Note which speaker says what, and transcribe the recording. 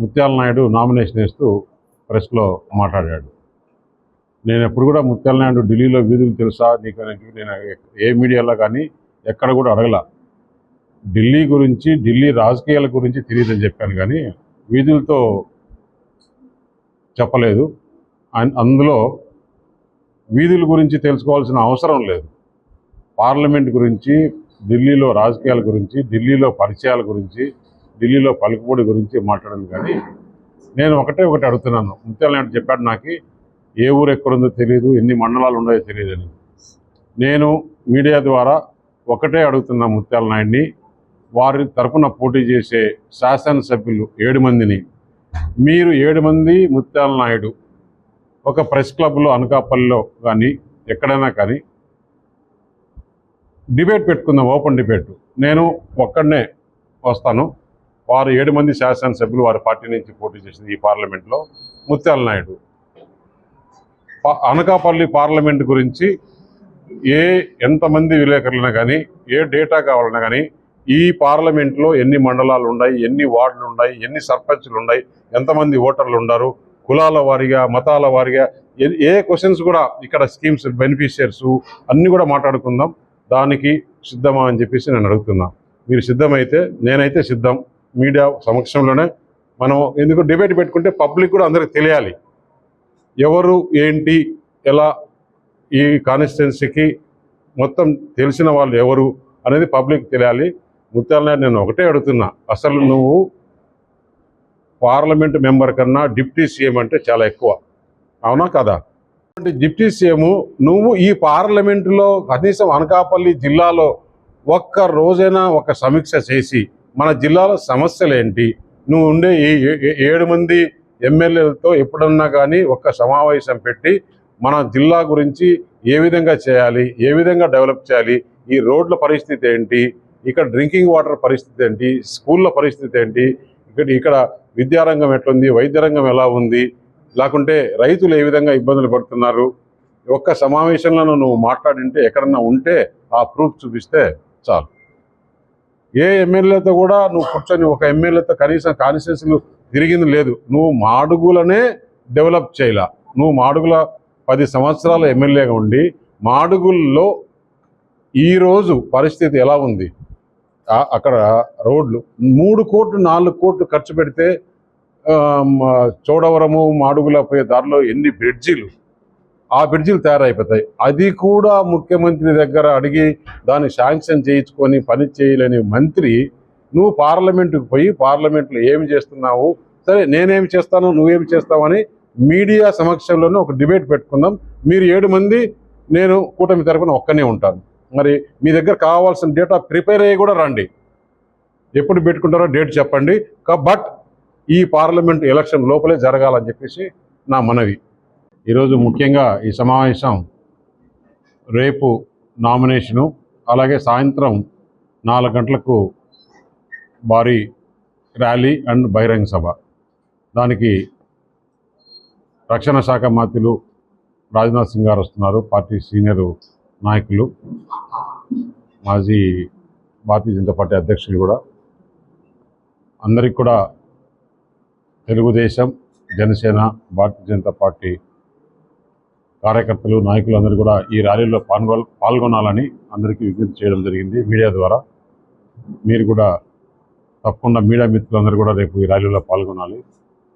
Speaker 1: ముత్యాల నాయుడు నామినేషన్ వేస్తూ ప్రెస్లో మాట్లాడాడు. నేను ఎప్పుడు కూడా ముత్యాల నాయుడు ఢిల్లీలో వీధులు తెలుసా? నీకు నేను ఏ మీడియాలో కానీ ఎక్కడ కూడా అడగల. ఢిల్లీ గురించి ఢిల్లీ రాజకీయాల గురించి తెలియదని చెప్పాను కానీ వీధులతో చెప్పలేదు. అందులో వీధుల గురించి తెలుసుకోవాల్సిన అవసరం లేదు. పార్లమెంట్ గురించి ఢిల్లీలో రాజకీయాల గురించి ఢిల్లీలో పరిచయాల గురించి ఢిల్లీలో పలుకుబడి గురించి మాట్లాడింది కానీ నేను ఒకటే ఒకటి అడుగుతున్నాను. ముత్యాల నాయుడు చెప్పాడు నాకు ఏ ఊరు ఎక్కడుందో తెలియదు ఎన్ని మండలాలు ఉన్నాయో తెలియదని నేను మీడియా ద్వారా ఒకటే అడుగుతున్నా ముత్యాల నాయుడిని వారి తరఫున పోటీ చేసే శాసనసభ్యులు ఏడు మందిని. మీరు ఏడు మంది ముత్యాల నాయుడు ఒక ప్రెస్ క్లబ్లో అనకాపల్లిలో కానీ ఎక్కడైనా కానీ డిబేట్ పెట్టుకుందాం ఓపెన్ డిబేట్. నేను ఒక్కడనే వస్తాను. వారు ఏడు మంది శాసనసభ్యులు వారి పార్టీ నుంచి పోటీ చేసింది ఈ పార్లమెంట్లో ముత్యాల నాయుడు. అనకాపల్లి పార్లమెంట్ గురించి ఏ ఎంతమంది విలేకరులైనా కానీ ఏ డేటా కావాలన్నా కానీ ఈ పార్లమెంట్లో ఎన్ని మండలాలు ఉన్నాయి ఎన్ని వార్డులు ఉన్నాయి ఎన్ని సర్పంచ్లు ఉన్నాయి ఎంతమంది ఓటర్లు ఉన్నారు కులాల వారీగా మతాల వారీగా ఏ- ఏ క్వశ్చన్స్ కూడా ఇక్కడ స్కీమ్స్ బెనిఫిషియర్స్ అన్నీ కూడా మాట్లాడుకుందాం. దానికి సిద్ధమా అని చెప్పేసి నేను అడుగుతున్నా. మీరు సిద్ధమైతే నేనైతే సిద్ధం. మీడియా సమక్షంలోనే మనం ఎందుకు డిబేట్ పెట్టుకుంటే పబ్లిక్ కూడా అందరికి తెలియాలి. ఎవరు ఏంటి ఎలా ఈ కాన్స్టిట్యున్సీకి మొత్తం తెలిసిన వాళ్ళు ఎవరు అనేది పబ్లిక్ తెలియాలి. ముత్యాల నేను ఒకటే అడుగుతున్నా అసలు నువ్వు పార్లమెంట్ మెంబర్ కన్నా డిప్యూటీ సీఎం అంటే చాలా ఎక్కువ. అవునా కదా? అంటే డిప్యూటీ సీఎం నువ్వు ఈ పార్లమెంటులో కనీసం అనకాపల్లి జిల్లాలో ఒక్క రోజైనా ఒక సమీక్ష చేసి మన జిల్లాలో సమస్యలు ఏంటి నువ్వు ఉండే ఈ ఏ- ఏ- ఏడు మంది ఎమ్మెల్యేలతో ఎప్పుడన్నా కానీ ఒక్క సమావేశం పెట్టి మన జిల్లా గురించి ఏ విధంగా చేయాలి ఏ విధంగా డెవలప్ చేయాలి ఈ రోడ్ల పరిస్థితి ఏంటి ఇక్కడ డ్రింకింగ్ వాటర్ పరిస్థితి ఏంటి స్కూళ్ళ పరిస్థితి ఏంటి ఇక్కడ ఇక్కడ విద్యారంగం ఎట్లుంది వైద్య రంగం ఎలా ఉంది లేకుంటే రైతులు ఏ విధంగా ఇబ్బందులు పడుతున్నారు ఒక్క సమావేశంలో నువ్వు మాట్లాడింటే ఎక్కడన్నా ఉంటే ఆ ప్రూఫ్ చూపిస్తే చాలు. ఏ ఎమ్మెల్యేతో కూడా నువ్వు కూర్చొని ఒక ఎమ్మెల్యేతో కనీసం కాన్స్టిట్యూన్సీలు తిరిగింది లేదు. నువ్వు మాడుగులనే డెవలప్ చేయాల? నువ్వు మాడుగుల పది సంవత్సరాల ఎమ్మెల్యేగా ఉండి మాడుగుల్లో ఈరోజు పరిస్థితి ఎలా ఉంది? అక్కడ రోడ్లు మూడు కోట్లు నాలుగు కోట్లు ఖర్చు పెడితే చోడవరము మాడుగుల పోయే దారిలో ఎన్ని బ్రిడ్జిలు? ఆ బ్రిడ్జిలు తయారైపోతాయి. అది కూడా ముఖ్యమంత్రి దగ్గర అడిగి దాన్ని శాంక్షన్ చేయించుకొని పని చేయలేని మంత్రి నువ్వు పార్లమెంటుకు పోయి పార్లమెంట్లో ఏమి చేస్తున్నావు? సరే నేనేమి చేస్తాను నువ్వేమి చేస్తావని మీడియా సమక్షంలోనే ఒక డిబేట్ పెట్టుకుందాం. మీరు ఏడు మంది నేను కూటమి తరపున ఒక్కనే ఉంటాను. మరి మీ దగ్గర కావాల్సిన డేటా ప్రిపేర్ అయ్యి కూడా రండి. ఎప్పుడు పెట్టుకుంటారో డేట్ చెప్పండి. బట్ ఈ పార్లమెంట్ ఎలక్షన్ లోపలే జరగాలని చెప్పేసి నా మనవి. ఈరోజు ముఖ్యంగా ఈ సమావేశం రేపు నామినేషను అలాగే సాయంత్రం నాలుగు గంటలకు భారీ ర్యాలీ అండ్ బహిరంగ సభ. దానికి రక్షణ శాఖ మంత్రులు రాజ్నాథ్ సింగ్ గారు వస్తున్నారు పార్టీ సీనియర్ నాయకులు మాజీ భారతీయ జనతా పార్టీ అధ్యక్షులు కూడా. అందరికి కూడా తెలుగుదేశం జనసేన భారతీయ జనతా పార్టీ కార్యకర్తలు నాయకులు అందరూ కూడా ఈ ర్యాలీలో పాల్గొ పాల్గొనాలని అందరికీ విజ్ఞప్తి చేయడం జరిగింది మీడియా ద్వారా. మీరు కూడా తప్పకుండా మీడియా మిత్రులందరూ కూడా రేపు ఈ ర్యాలీలో పాల్గొనాలి.